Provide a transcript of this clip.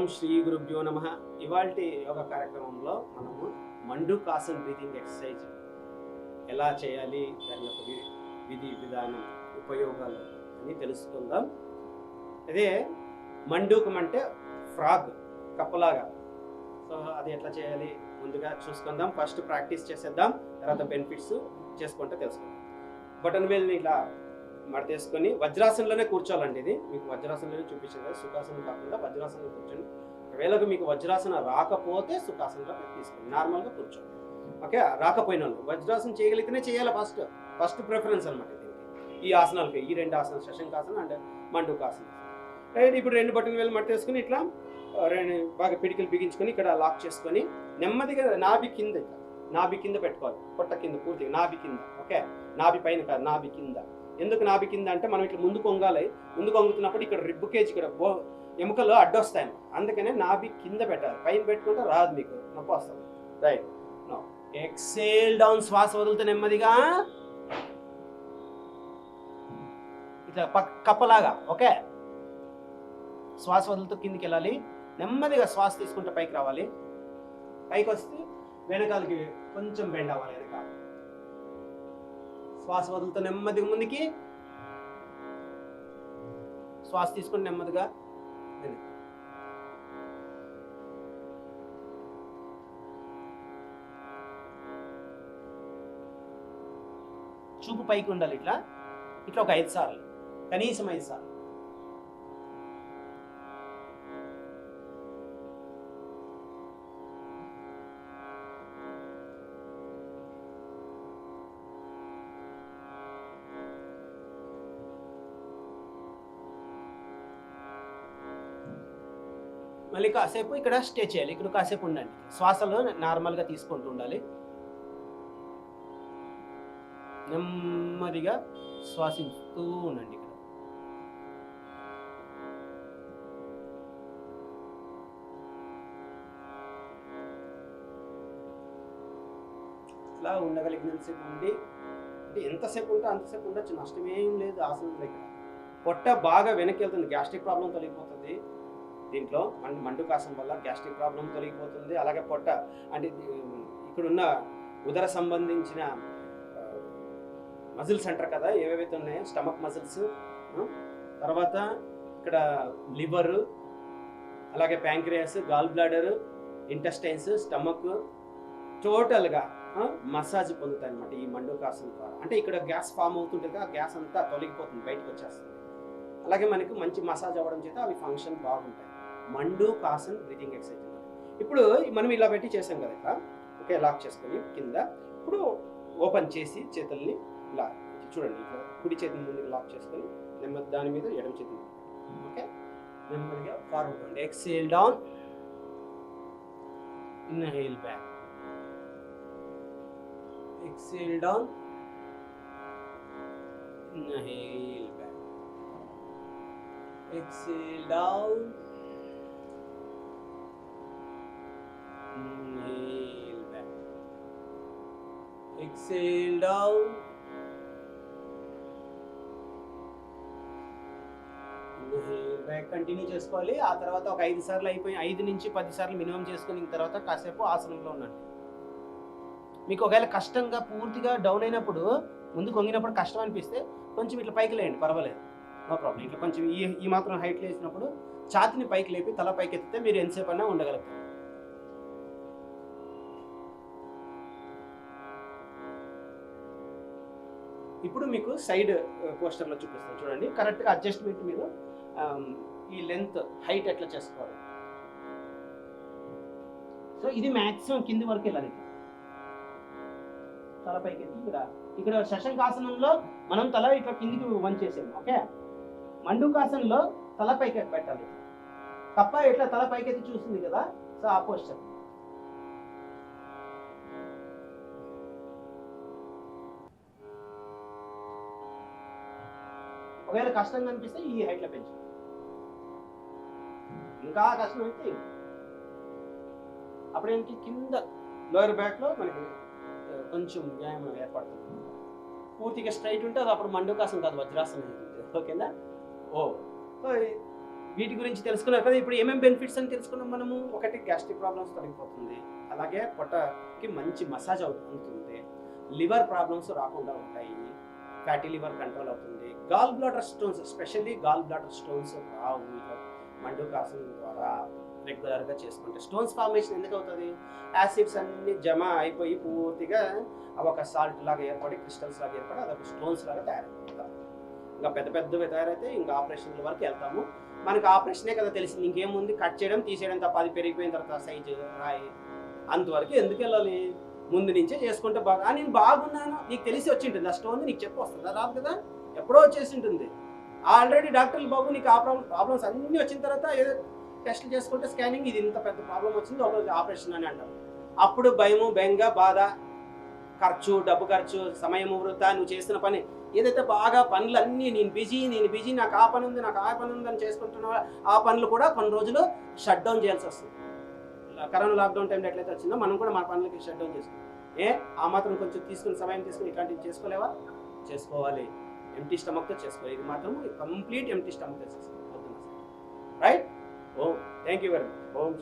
ఓం శ్రీ గురుభ్యో నమ. ఇవాళ యోగా కార్యక్రమంలో మనము మండు కాసన్ బ్రీతింగ్ ఎక్సర్సైజ్ ఎలా చేయాలి దాని యొక్క విధి విధానం ఉపయోగాలు అని తెలుసుకుందాం. అదే మండూకం అంటే ఫ్రాగ్ కప్పలాగా. సో అది ఎట్లా చేయాలి ముందుగా చూసుకుందాం. ఫస్ట్ ప్రాక్టీస్ చేసేద్దాం. తర్వాత బెనిఫిట్స్ చేసుకుంటే తెలుసుకుందాం. బటన్ వేల్ని ఇలా మడతేసుకొని వజ్రాసనంలోనే కూర్చోవాలండి ఇది. మీకు వజ్రాసనంలోనే చూపించింది కదా సుఖాసనం కాకుండా వజ్రాసనంలో కూర్చోండి. ఒకవేళ మీకు వజ్రాసన రాకపోతే సుఖాసనంలో తీసుకోండి. నార్మల్గా కూర్చోండి. ఓకే? రాకపోయిన వాళ్ళు వజ్రాసనం చేయగలిగితేనే చేయాలి ఫస్ట్. ఫస్ట్ ప్రిఫరెన్స్ అనమాట దీనికి. ఈ ఆసనాలకి ఈ రెండు ఆసనాలు శశంకాసనం అండ్ మండుకాసనం. రైట్ ఇప్పుడు రెండు బట్టలు వేలు మట్టేసుకుని ఇట్లా రెండు బాగా పిడికిలు బిగించుకొని ఇక్కడ లాక్ చేసుకొని నెమ్మదిగా నాభి కింద నాభి కింద పెట్టుకోవాలి. పొట్ట కింద పూర్తిగా నాభి కింద. ఓకే? నాభి పైన కాదు నాభి కింద. ఎందుకు నాభి కింద అంటే మనం ఇట్లా ముందు కొంగాలి. ముందు కొంగుతున్నప్పుడు ఇక్కడ రిబ్బు కేజ్ ఇక్కడ బో ఎముకలు అడ్డొస్తాయి అందుకనే నాభి కింద పెట్టాలి. పైన పెట్టుకుంటే రాదు మీకు. నొప్పి వస్తుంది. రైట్. నో. Exhale down. శ్వాస వదులుతూ నెమ్మదిగా. ఇట్లా పక్ కప్పలాగా. ఓకే? శ్వాస వదులుతూ కిందికి వెళ్ళాలి. నెమ్మదిగా శ్వాస తీసుకుంటే పైకి రావాలి. పైకి వస్తే వెనకాలకి కొంచెం బెండ్ అవ్వాలి వెనకాల. శ్వాస వదులుతూ నెమ్మదిగా ముందుకి. శ్వాస తీసుకుని నెమ్మదిగా వెనక్కి. చూపు పైకి ఉండాలి ఇట్లా. ఇట్లా ఒక ఐదు సార్లు. కనీసం ఐదు సార్లు. మళ్ళీ కాసేపు ఇక్కడ స్టే చేయాలి. ఇక్కడ కాసేపు ఉండండి. శ్వాసలో నార్మల్గా తీసుకుంటూ ఉండాలి. నెమ్మదిగా శ్వాసిస్తూ ఉండండి ఇక్కడ. ఇట్లా ఉండగలిగినంతసేపు ఉండి అంటే ఎంతసేపు ఉంటే అంతసేపు ఉండొచ్చు. నష్టమేం లేదు. ఆసనం ఇక్కడ పొట్ట బాగా వెనక్కి వెళ్తుంది. గ్యాస్ట్రిక్ ప్రాబ్లం తొలగిపోతుంది. దీంట్లో మన మండుకాసం వల్ల గ్యాస్ట్రిక్ ప్రాబ్లం తొలగిపోతుంది. అలాగే పొట్ట అంటే ఇక్కడున్న ఉదర సంబంధించిన మజిల్స్ అంటారు కదా ఏవేవైతే ఉన్నాయో స్టమక్ మజిల్స్ తర్వాత ఇక్కడ లివర్ అలాగే pancreas gall bladder intestines stomach టోటల్గా మసాజ్ పొందుతాయి అనమాట ఈ మండుకాసం ద్వారా. అంటే ఇక్కడ గ్యాస్ ఫామ్ అవుతుంటుంది ఆ గ్యాస్ అంతా తొలగిపోతుంది బయటకు వచ్చేస్తుంది. అలాగే మనకి మంచి మసాజ్ అవ్వడం చేత అవి ఫంక్షన్ బాగుంటాయి. మండు కాసన్ బ్రీతింగ్ ఎక్సర్సైజ్ ఇప్పుడు మనం ఇలా పెట్టి చేసాం కదా ఇట్లా ఓకే లాక్ చేసుకొని కింద. ఇప్పుడు ఓపెన్ చేసి చేతుల్ని ఇలా చూడండి ఇట్లా కుడి చేతిని ముందుకు లాక్ చేసుకొని నెమ్మది దాని మీద ఎడమ చేతి ఓకే? నెమ్మదిగా ఫార్వర్డ్ అండి exhale down. Inhale back. Exhale down. Inhale back. Exhale down. Exhale down. Back continue చేసుకోవాలి. ఆ తర్వాత ఒక ఐదు సార్లు అయిపోయి ఐదు నుంచి పది సార్లు మినిమం చేసుకుని తర్వాత కాసేపు ఆసనంలో ఉండండి. మీకు ఒకవేళ కష్టంగా పూర్తిగా డౌన్ అయినప్పుడు ముందు కొంగినప్పుడు కష్టం అనిపిస్తే కొంచెం ఇట్లా పైకి లేండి పర్వాలేదు. నో ప్రాబ్లం ఇట్లా కొంచెం ఈ ఈ మాత్రం హైట్ లేసినప్పుడు ఛాతిని పైకి లేపి తల పైకి ఎత్తితే మీరు ఎంతసేపు అయినా ఉండగలుగుతారు. ఇప్పుడు మీకు సైడ్ పోస్టర్లో చూపిస్తాను. చూడండి. కరెక్ట్గా అడ్జస్ట్మెంట్ మీరు ఈ లెంత్ హైట్ ఎట్లా చేసుకోవాలి? సో ఇది మ్యాక్సిమం కింది వరకు వెళ్ళాలి. తల పైకి ఇక్కడ. ఇక్కడ శశంకాసనంలో మనం తల ఇట్లా కిందికి వంచేసాము ఓకే? మండుకాసనంలో తల పైకి పెట్టాలి. కప్ప ఇట్లా తల పైకి చూస్తుంది కదా? సో ఆ పోస్టర్. ఒకవేళ కష్టంగా కనిపిస్తే ఈ హైట్లో పెంచు. ఇంకా కష్టం అయితే అప్పుడేంటి కింద లోయర్ బ్యాక్లో మనకి కొంచెం వ్యాయామం ఏర్పడుతుంది. పూర్తిగా స్ట్రైట్ ఉంటే అది అప్పుడు మండుకాసం కాదు వజ్రాసనం ఓకేనా? ఓ. వీటి గురించి తెలుసుకున్నారు కదా ఇప్పుడు ఏమేమి బెనిఫిట్స్ అని తెలుసుకున్నాం మనము? ఒకటి గ్యాస్ట్రిక్ ప్రాబ్లమ్స్ తొలగిపోతుంది. అలాగే పొట్టకి మంచి మసాజ్ అవుతుంది లివర్ ప్రాబ్లమ్స్ రాకుండా ఉంటాయి. ఫ్యాటీ లివర్ కంట్రోల్ అవుతుంది. Gall bladder stones specially gall bladder stones రావు. ఇట్లా మండు కాసం ద్వారా రెగ్యులర్గా చేసుకుంటే స్టోన్స్ ఫార్మేషన్ ఎందుకు అవుతుంది? యాసిడ్స్ అన్ని జమ అయిపోయి పూర్తిగా అవి ఒక సాల్ట్ లాగా ఏర్పడి క్రిస్టల్స్ లాగా ఏర్పడి అదొక స్టోన్స్ లాగా తయారవుతాం ఇంకా పెద్ద పెద్దవి తయారైతే ఇంకా ఆపరేషన్ల వరకు వెళ్తాము. మనకి ఆపరేషనే కదా తెలిసింది. ఇంకేముంది? కట్ చేయడం తీసేయడం తప్ప అది పెరిగిపోయిన తర్వాత సైజు రాయి అంతవరకు ఎందుకు వెళ్ళాలి? ముందు నుంచే చేసుకుంటే బాగా నేను బాగున్నాను. నీకు తెలిసి వచ్చింటుంది. ఆ స్టోన్ నీకు చెప్పి వస్తుందా? రాదు కదా? ఎప్పుడో వచ్చేసి ఉంటుంది ఆల్రెడీ డాక్టర్లు బాబు నీకు ఆ ప్రాబ్లం ప్రాబ్లమ్స్ అన్నీ వచ్చిన తర్వాత ఏదో టెస్ట్లు చేసుకుంటే స్కానింగ్ ఇది ఇంత పెద్ద ప్రాబ్లం వచ్చింది ఒక ఆపరేషన్ అని అంటారు. అప్పుడు భయము బెంగ బాధ ఖర్చు డబ్బు ఖర్చు సమయము వృత నువ్వు చేసిన పని. ఏదైతే బాగా పనులన్నీ నేను బిజీ నేను బిజీ నాకు ఆ పని ఉంది నాకు ఆ పని ఉంది అని చేసుకుంటున్నా ఆ పనులు కూడా కొన్ని రోజులు షట్ డౌన్ చేయాల్సి వస్తుంది. కరోనా లాక్డౌన్ టైంలో ఎట్లయితే వచ్చిందో మనం కూడా మన పనులకి షట్ డౌన్ చేసుకున్నాం. ఏ? ఆ మాత్రం కొంచెం తీసుకుని సమయం తీసుకుని ఇట్లాంటివి చేసుకోలేవా? చేసుకోవాలి. ఎంటీ స్టమక్తో చేసుకోవాలి ఇది మాత్రం కంప్లీట్ ఎంటీ స్టమక్తో చేసుకోవాలి right oh thank you very much Om